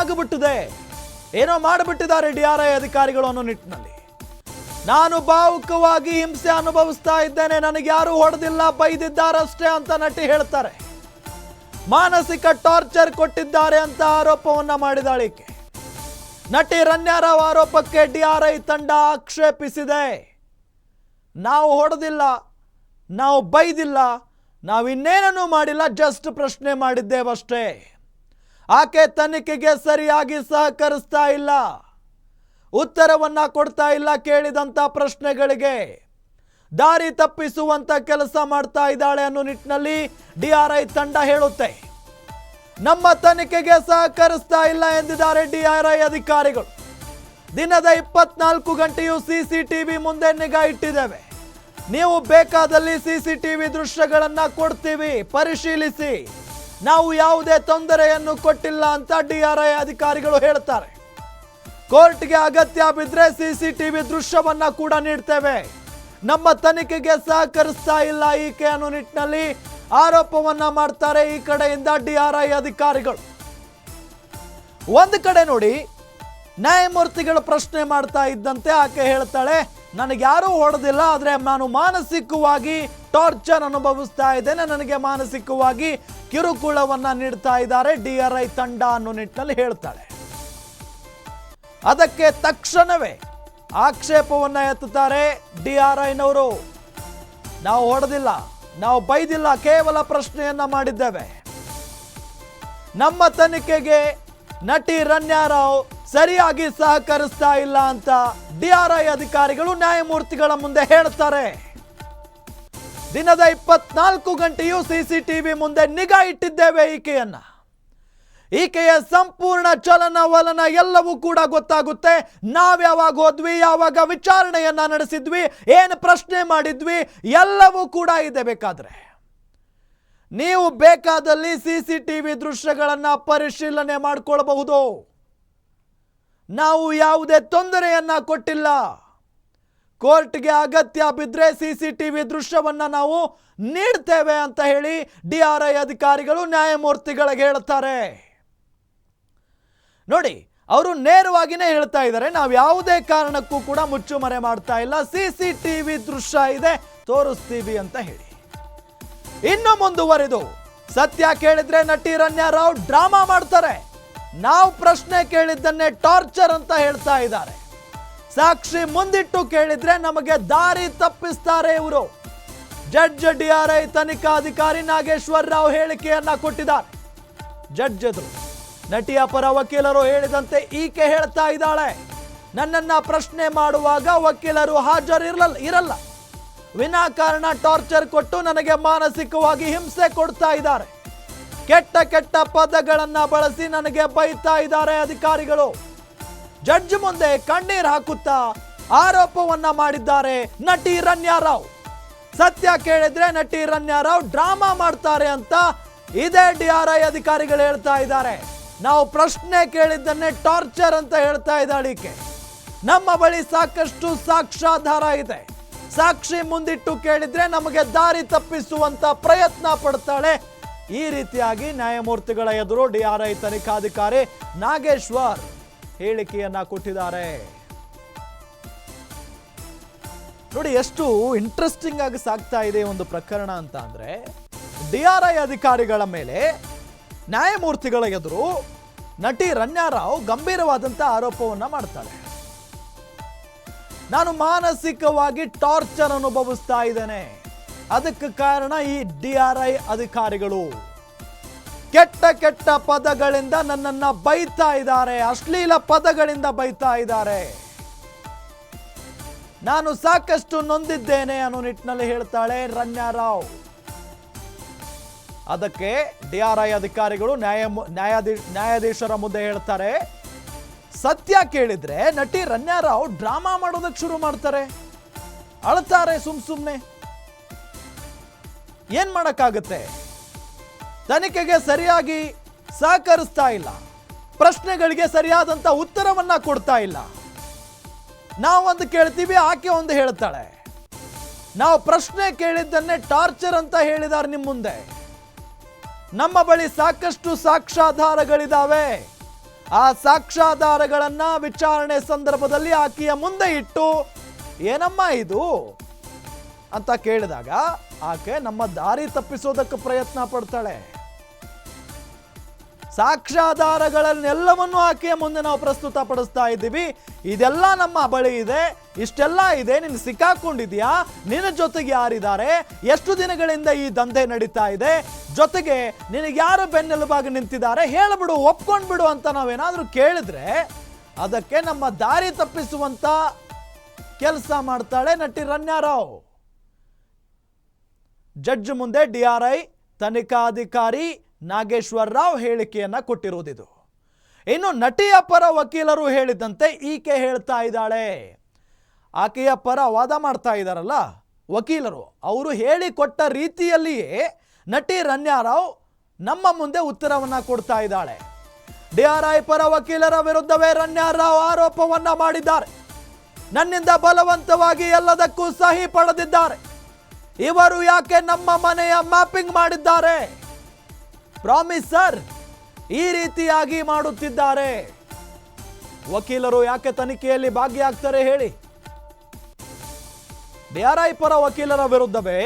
ಆಗಿಬಿಟ್ಟಿದೆ. ಏನೋ ಮಾಡಿಬಿಟ್ಟಿದ್ದಾರೆ ಡಿ ಆರ್ ಐ ಅಧಿಕಾರಿಗಳು ಅನ್ನೋ ನಿಟ್ಟಿನಲ್ಲಿ. ನಾನು ಭಾವುಕವಾಗಿ ಹಿಂಸೆ ಅನುಭವಿಸ್ತಾ ಇದ್ದೇನೆ, ನನಗೆ ಯಾರು ಹೊಡೆದಿಲ್ಲ, ಬೈದಿದ್ದಾರಷ್ಟೇ ಅಂತ ನಟಿ ಹೇಳ್ತಾರೆ. ಮಾನಸಿಕ ಟಾರ್ಚರ್ ಕೊಟ್ಟಿದ್ದಾರೆ ಅಂತ ಆರೋಪವನ್ನ ಮಾಡಿದಾಳಿಕೆ ನಟಿ ರನ್ಯಾರಾವ್ ಆರೋಪಕ್ಕೆ ಡಿ ಆರ್ ಐ ತಂಡ ಆಕ್ಷೇಪಿಸಿದೆ. ನಾವು ಹೊಡೆದಿಲ್ಲ, ನಾವು ಬೈದಿಲ್ಲ ನಾವು ಇನ್ನೇನನ್ನೂ ಮಾಡಿಲ್ಲ, ಜಸ್ಟ್ ಪ್ರಶ್ನೆ ಮಾಡಿದ್ದೇವಷ್ಟೇ. ಆಕೆ ತನಿಖೆಗೆ ಸರಿಯಾಗಿ ಸಹಕರಿಸ್ತಾ ಇಲ್ಲ. ಉತ್ತರವನ್ನು ಕೊಡ್ತಾ ಇಲ್ಲ ಕೇಳಿದಂತ ಪ್ರಶ್ನೆಗಳಿಗೆ. ದಾರಿ ತಪ್ಪಿಸುವಂತ ಕೆಲಸ ಮಾಡ್ತಾ ಇದ್ದಾಳೆ ಅನ್ನೋ ನಿಟ್ಟಿನಲ್ಲಿ ಡಿಆರ್ಐ ತಂಡ ಹೇಳುತ್ತೆ. ನಮ್ಮ ತನಿಖೆಗೆ ಸಹಕರಿಸ್ತಾ ಇಲ್ಲ ಎಂದಿದ್ದಾರೆ ಡಿಆರ್ಐ ಅಧಿಕಾರಿಗಳು. ದಿನದ ಇಪ್ಪತ್ನಾಲ್ಕು ಗಂಟೆಯೂ ಸಿಸಿಟಿವಿ ಮುಂದೆ ನಿಗಾ ಇಟ್ಟಿದ್ದೇವೆ. ನೀವು ಬೇಕಾದಲ್ಲಿ ಸಿಸಿಟಿವಿ ದೃಶ್ಯಗಳನ್ನು ಕೊಡ್ತೀವಿ, ಪರಿಶೀಲಿಸಿ. ನಾವು ಯಾವುದೇ ತೊಂದರೆಯನ್ನು ಕೊಟ್ಟಿಲ್ಲ ಅಂತ ಡಿಆರ್ಐ ಅಧಿಕಾರಿಗಳು ಹೇಳ್ತಾರೆ ಕೋರ್ಟ್ಗೆ ಅಗತ್ಯ ಬಿದ್ರೆ ಸಿಸಿಟಿವಿ ದೃಶ್ಯವನ್ನ ಕೂಡ ನೀಡ್ತೇವೆ. ನಮ್ಮ ತನಿಖೆಗೆ ಸಹಕರಿಸ್ತಾ ಇಲ್ಲ ಈಕೆ ಅನ್ನೋ ನಿಟ್ಟಿನಲ್ಲಿ ಆರೋಪವನ್ನ ಮಾಡ್ತಾರೆ ಈ ಕಡೆಯಿಂದ ಡಿಆರ್ಐ ಅಧಿಕಾರಿಗಳು. ಒಂದು ಕಡೆ ನೋಡಿ ನ್ಯಾಯಮೂರ್ತಿಗಳು ಪ್ರಶ್ನೆ ಮಾಡ್ತಾ ಇದ್ದಂತೆ ಆಕೆ ಹೇಳ್ತಾಳೆ, ನನಗೆ ಯಾರೂ ಹೊಡೆದಿಲ್ಲ, ಆದರೆ ನಾನು ಮಾನಸಿಕವಾಗಿ ಟಾರ್ಚರ್ ಅನುಭವಿಸ್ತಾ ಇದ್ದೇನೆ. ನನಗೆ ಮಾನಸಿಕವಾಗಿ ಕಿರುಕುಳವನ್ನು ನೀಡ್ತಾ ಇದ್ದಾರೆ. ಡಿ ಆರ್ ಐ ತಂಡ ಅನ್ನೋ ನಿಟ್ಟಿನಲ್ಲಿ ಹೇಳ್ತಾಳೆ. ಅದಕ್ಕೆ ತಕ್ಷಣವೇ ಆಕ್ಷೇಪವನ್ನು ಎತ್ತುತ್ತಾರೆ ಡಿ ಆರ್ ಐನವರು. ನಾವು ಹೊಡೆದಿಲ್ಲ, ನಾವು ಬೈದಿಲ್ಲ, ಕೇವಲ ಪ್ರಶ್ನೆಯನ್ನ ಮಾಡಿದ್ದೇವೆ. ನಮ್ಮ ತನಿಖೆಗೆ ನಟಿ ರಣ್ಯಾರಾವ್ ಸರಿಯಾಗಿ ಸಹಕರಿಸ್ತಾ ಇಲ್ಲ ಅಂತ ಡಿಆರ್ಐ ಅಧಿಕಾರಿಗಳು ನ್ಯಾಯಮೂರ್ತಿಗಳ ಮುಂದೆ ಹೇಳ್ತಾರೆ. ದಿನದ ಇಪ್ಪತ್ನಾಲ್ಕು ಗಂಟೆಯೂ ಸಿಸಿಟಿವಿ ಮುಂದೆ ನಿಗಾ ಇಟ್ಟಿದ್ದೇವೆ ಈಕೆಯನ್ನ. ಈಕೆಯ ಸಂಪೂರ್ಣ ಚಲನವಲನ ಎಲ್ಲವೂ ಕೂಡ ಗೊತ್ತಾಗುತ್ತೆ. ನಾವು ಯಾವಾಗ ಹೋದ್ವಿ, ಯಾವಾಗ ವಿಚಾರಣೆಯನ್ನ ನಡೆಸಿದ್ವಿ, ಏನು ಪ್ರಶ್ನೆ ಮಾಡಿದ್ವಿ, ಎಲ್ಲವೂ ಕೂಡ ಇದೆ ಬೇಕಾದ್ರೆ. ನೀವು ಬೇಕಾದಲ್ಲಿ ಸಿ ಸಿ ಟಿ ವಿ ದೃಶ್ಯಗಳನ್ನ ಪರಿಶೀಲನೆ ಮಾಡಿಕೊಳ್ಳಬಹುದು ನಾವು ಯಾವುದೇ ತೊಂದರೆಯನ್ನ ಕೊಟ್ಟಿಲ್ಲ. ಕೋರ್ಟ್ಗೆ ಅಗತ್ಯ ಬಿದ್ದರೆ ಸಿ ಸಿ ಟಿ ವಿ ದೃಶ್ಯವನ್ನು ನಾವು ನೀಡ್ತೇವೆ ಅಂತ ಹೇಳಿ ಡಿ ಆರ್ ಐ ಅಧಿಕಾರಿಗಳು ನ್ಯಾಯಮೂರ್ತಿಗಳಿಗೆ ಹೇಳ್ತಾರೆ ನೋಡಿ, ಅವರು ನೇರವಾಗಿನೇ ಹೇಳ್ತಾ ಇದ್ದಾರೆ. ನಾವು ಯಾವುದೇ ಕಾರಣಕ್ಕೂ ಕೂಡ ಮುಚ್ಚುಮರೆ ಮಾಡ್ತಾ ಇಲ್ಲ. ಸಿ ಸಿ ಟಿ ವಿ ದೃಶ್ಯ ಇದೆ, ತೋರಿಸ್ತೀವಿ ಅಂತ ಹೇಳಿ. ಇನ್ನು ಮುಂದುವರಿದು, ಸತ್ಯ ಕೇಳಿದ್ರೆ ನಟಿ ರಣ್ಯಾರಾವ್ ಡ್ರಾಮಾ ಮಾಡ್ತಾರೆ. ನಾವು ಪ್ರಶ್ನೆ ಕೇಳಿದ್ದನ್ನೇ ಟಾರ್ಚರ್ ಅಂತ ಹೇಳ್ತಾ ಇದ್ದಾರೆ. ಸಾಕ್ಷಿ ಮುಂದಿಟ್ಟು ಕೇಳಿದ್ರೆ ನಮಗೆ ದಾರಿ ತಪ್ಪಿಸ್ತಾರೆ ಇವರು. ಜಡ್ಜ್ ಡಿ ಆರ್ ಐ ತನಿಖಾಧಿಕಾರಿ ನಾಗೇಶ್ವರ್ ರಾವ್ ಹೇಳಿಕೆಯನ್ನ ಕೊಟ್ಟಿದ್ದಾರೆ. ಜಡ್ಜ್ ಎದುರು ನಟಿಯ ಪರ ವಕೀಲರು ಹೇಳಿದಂತೆ ಈಕೆ ಹೇಳ್ತಾ ಇದ್ದಾಳೆ. ನನ್ನನ್ನ ಪ್ರಶ್ನೆ ಮಾಡುವಾಗ ವಕೀಲರು ಹಾಜರಿರಲ್ಲ, ಇರಲ್ಲ. ವಿನಾಕಾರಣ ಟಾರ್ಚರ್ ಕೊಟ್ಟು ನನಗೆ ಮಾನಸಿಕವಾಗಿ ಹಿಂಸೆ ಕೊಡ್ತಾ ಇದ್ದಾರೆ. ಕೆಟ್ಟ ಕೆಟ್ಟ ಪದಗಳನ್ನು ಬಳಸಿ ನನಗೆ ಬೈತಾ ಇದ್ದಾರೆ ಅಧಿಕಾರಿಗಳು. ಜಡ್ಜ್ ಮುಂದೆ ಕಣ್ಣೀರ್ ಹಾಕುತ್ತಾ ಆರೋಪವನ್ನ ಮಾಡಿದ್ದಾರೆ ನಟಿ ರಣ್ಯಾರಾವ್ ಸತ್ಯ ಕೇಳಿದ್ರೆ ನಟಿ ರಣ್ಯಾರಾವ್ ಡ್ರಾಮಾ ಮಾಡ್ತಾರೆ ಅಂತ ಇದೇ ಡಿ ಆರ್ ಐ ಅಧಿಕಾರಿಗಳು ಹೇಳ್ತಾ ಇದ್ದಾರೆ. ನಾವು ಪ್ರಶ್ನೆ ಕೇಳಿದ್ದನ್ನೇ ಟಾರ್ಚರ್ ಅಂತ ಹೇಳ್ತಾ ಇದ್ದಾಳೆ ನಮ್ಮ ಬಳಿ ಸಾಕಷ್ಟು ಸಾಕ್ಷ್ಯಾಧಾರ ಇದೆ. ಸಾಕ್ಷಿ ಮುಂದಿಟ್ಟು ಕೇಳಿದ್ರೆ ನಮಗೆ ದಾರಿ ತಪ್ಪಿಸುವಂತ ಪ್ರಯತ್ನ ಪಡ್ತಾಳೆ ಈ ರೀತಿಯಾಗಿ ನ್ಯಾಯಮೂರ್ತಿಗಳ ಎದುರು ಡಿಆರ್ಐ ತನಿಖಾಧಿಕಾರಿ ನಾಗೇಶ್ವರ್ ಹೇಳಿಕೆಯನ್ನ ಕೊಟ್ಟಿದ್ದಾರೆ. ನೋಡಿ, ಎಷ್ಟು ಇಂಟ್ರೆಸ್ಟಿಂಗ್ ಆಗಿ ಸಾಗ್ತಾ ಇದೆ ಒಂದು ಪ್ರಕರಣ ಅಂತ ಅಂದ್ರೆ, ಡಿಆರ್ಐ ಅಧಿಕಾರಿಗಳ ಮೇಲೆ ನ್ಯಾಯಮೂರ್ತಿಗಳ ಎದುರು ನಟಿ ರಣ್ಯಾರಾವ್ ಗಂಭೀರವಾದಂತ ಆರೋಪವನ್ನ ಮಾಡ್ತಾರೆ ನಾನು ಮಾನಸಿಕವಾಗಿ ಟಾರ್ಚರ್ ಅನುಭವಿಸ್ತಾ ಇದ್ದೇನೆ. ಅದಕ್ಕೆ ಕಾರಣ ಈ ಡಿ ಆರ್ ಐ ಅಧಿಕಾರಿಗಳು. ಕೆಟ್ಟ ಕೆಟ್ಟ ಪದಗಳಿಂದ ನನ್ನನ್ನ ಬೈತಾ ಇದ್ದಾರೆ. ಅಶ್ಲೀಲ ಪದಗಳಿಂದ ಬೈತಾ ಇದ್ದಾರೆ. ನಾನು ಸಾಕಷ್ಟು ನೊಂದಿದ್ದೇನೆ ಅನ್ನೋ ನಿಟ್ಟಿನಲ್ಲಿ ಹೇಳ್ತಾಳೆ ರಣ್ಯಾರಾವ್ ಅದಕ್ಕೆ ಡಿ ಆರ್ ಐ ಅಧಿಕಾರಿಗಳು ನ್ಯಾಯ ನ್ಯಾಯಾಧೀಶ ನ್ಯಾಯಾಧೀಶರ ಮುಂದೆ ಹೇಳ್ತಾರೆ. ಸತ್ಯ ಕೇಳಿದ್ರೆ ನಟಿ ರಣ್ಯಾರಾವ್ ಡ್ರಾಮಾ ಮಾಡೋದಕ್ಕೆ ಶುರು ಮಾಡ್ತಾರೆ. ಅಳ್ತಾರೆ ಸುಮ್ ಸುಮ್ನೆ. ಏನ್ ಮಾಡೋಕ್ಕಾಗುತ್ತೆ? ತನಿಖೆಗೆ ಸರಿಯಾಗಿ ಸಹಕರಿಸ್ತಾ ಇಲ್ಲ. ಪ್ರಶ್ನೆಗಳಿಗೆ ಸರಿಯಾದಂತ ಉತ್ತರವನ್ನ ಕೊಡ್ತಾ ಇಲ್ಲ. ನಾವೊಂದು ಕೇಳ್ತೀವಿ, ಆಕೆ ಒಂದು ಹೇಳ್ತಾಳೆ. ನಾವು ಪ್ರಶ್ನೆ ಕೇಳಿದ್ದನ್ನೇ ಟಾರ್ಚರ್ ಅಂತ ಹೇಳಿದ್ದಾರೆ ನಿಮ್ಮ ಮುಂದೆ. ನಮ್ಮ ಬಳಿ ಸಾಕಷ್ಟು ಸಾಕ್ಷ್ಯಾಧಾರಗಳಿದ್ದಾವೆ ಆ ಸಾಕ್ಷ್ಯಾಧಾರಗಳನ್ನ ವಿಚಾರಣೆ ಸಂದರ್ಭದಲ್ಲಿ ಆಕೆಯ ಮುಂದೆ ಇಟ್ಟು, ಏನಮ್ಮ ಇದು? ಅಂತ ಕೇಳಿದಾಗ ಆಕೆ ನಮ್ಮ ದಾರಿ ತಪ್ಪಿಸೋದಕ್ಕೆ ಪ್ರಯತ್ನ ಪಡ್ತಾಳೆ. ಸಾಕ್ಷ್ಯಾಧಾರಗಳನ್ನೆಲ್ಲವನ್ನು ಆಕೆಯ ಮುಂದೆ ನಾವು ಪ್ರಸ್ತುತ ಪಡಿಸ್ತಾ ಇದ್ದೀವಿ. ಇದೆಲ್ಲ ನಮ್ಮ ಬಳಿ ಇದೆ. ಇಷ್ಟೆಲ್ಲ ಇದೆ. ನೀನು ಸಿಕ್ಕಾಕೊಂಡಿದ್ಯಾ ನಿನ್ನ ಜೊತೆಗೆ ಯಾರಿದ್ದಾರೆ? ಎಷ್ಟು ದಿನಗಳಿಂದ ಈ ದಂಧೆ ನಡೀತಾ ಇದೆ? ಜೊತೆಗೆ ನಿನಗೆ ಯಾರು ಬೆನ್ನೆಲುಬಾಗಿ ನಿಂತಿದ್ದಾರೆ? ಹೇಳಿಬಿಡು, ಒಪ್ಕೊಂಡ್ಬಿಡು ಅಂತ ನಾವೇನಾದರೂ ಕೇಳಿದ್ರೆ ಅದಕ್ಕೆ ನಮ್ಮ ದಾರಿ ತಪ್ಪಿಸುವಂತ ಕೆಲಸ ಮಾಡ್ತಾಳೆ ನಟಿ ರಣ್ಯಾರಾವ್ ಜಡ್ಜ್ ಮುಂದೆ ಡಿಆರ್ಐ ತನಿಖಾಧಿಕಾರಿ ನಾಗೇಶ್ವರ ರಾವ್ ಹೇಳಿಕೆಯನ್ನು ಕೊಟ್ಟಿರುವುದಿದು. ಇನ್ನು ನಟಿಯ ಪರ ವಕೀಲರು ಹೇಳಿದಂತೆ ಈಕೆ ಹೇಳ್ತಾ ಇದ್ದಾಳೆ. ಆಕೆಯ ಪರ ವಾದ ಮಾಡ್ತಾ ಇದ್ದಾರಲ್ಲ, ವಕೀಲರು. ಅವರು ಹೇಳಿಕೊಟ್ಟ ರೀತಿಯಲ್ಲಿಯೇ ನಟಿ ರಣ್ಯಾರಾವ್ ನಮ್ಮ ಮುಂದೆ ಉತ್ತರವನ್ನು ಕೊಡ್ತಾ ಇದ್ದಾಳೆ. ಡಿಆರ್ಐ ಪರ ವಕೀಲರ ವಿರುದ್ಧವೇ ರಣ್ಯಾರಾವ್ ಆರೋಪವನ್ನ ಮಾಡಿದ್ದಾರೆ. ನನ್ನಿಂದ ಬಲವಂತವಾಗಿ ಎಲ್ಲದಕ್ಕೂ ಸಹಿ ಪಡೆದಿದ್ದಾರೆ. ಇವರು ಯಾಕೆ ನಮ್ಮ ಮನೆಯ ಮ್ಯಾಪಿಂಗ್ ಮಾಡಿದ್ದಾರೆ? ಪ್ರಾಮಿಸ್ ಸರ್ ಈ ರೀತಿಯಾಗಿ ಮಾಡುತ್ತಿದ್ದಾರೆ. ವಕೀಲರು ಯಾಕೆ ತನಿಖೆಯಲ್ಲಿ ಭಾಗಿಯಾಗ್ತಾರೆ ಹೇಳಿ. ಡಿಆರ್ಐ ಪರ ವಕೀಲರ ವಿರುದ್ಧವೇ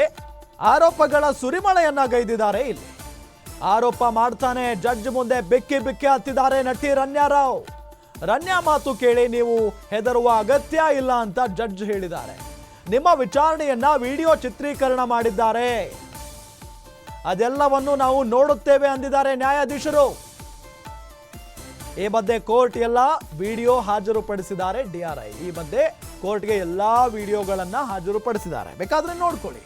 ಆರೋಪಗಳ ಸುರಿಮಳೆಯನ್ನ ಗೈದಿದ್ದಾರೆ ಇಲ್ಲಿ. ಆರೋಪ ಮಾಡ್ತಾನೆ, ಜಡ್ಜ್ ಮುಂದೆ ಬಿಕ್ಕಿ ಬಿಕ್ಕಿ ಹತ್ತಿದ್ದಾರೆ ನಟಿ ರಣ್ಯಾರಾವ್ ರನ್ಯಾ ಮಾತು ಕೇಳಿ ನೀವು ಹೆದರುವ ಅಗತ್ಯ ಇಲ್ಲ ಅಂತ ಜಡ್ಜ್ ಹೇಳಿದ್ದಾರೆ. ನಿಮ್ಮ ವಿಚಾರಣೆಯನ್ನ ವಿಡಿಯೋ ಚಿತ್ರೀಕರಣ ಮಾಡಿದ್ದಾರೆ. ಅದೆಲ್ಲವನ್ನು ನಾವು ನೋಡುತ್ತೇವೆ ಅಂದಿದ್ದಾರೆ ನ್ಯಾಯಾಧೀಶರು. ಈ ಮಧ್ಯೆ ಕೋರ್ಟ್ ಎಲ್ಲ ವಿಡಿಯೋ ಹಾಜರುಪಡಿಸಿದ್ದಾರೆ ಡಿಆರ್ಐ ಈ ಮಧ್ಯೆ ಕೋರ್ಟ್ಗೆ ಎಲ್ಲಾ ವಿಡಿಯೋಗಳನ್ನ ಹಾಜರುಪಡಿಸಿದ್ದಾರೆ. ಬೇಕಾದ್ರೆ ನೋಡ್ಕೊಳ್ಳಿ.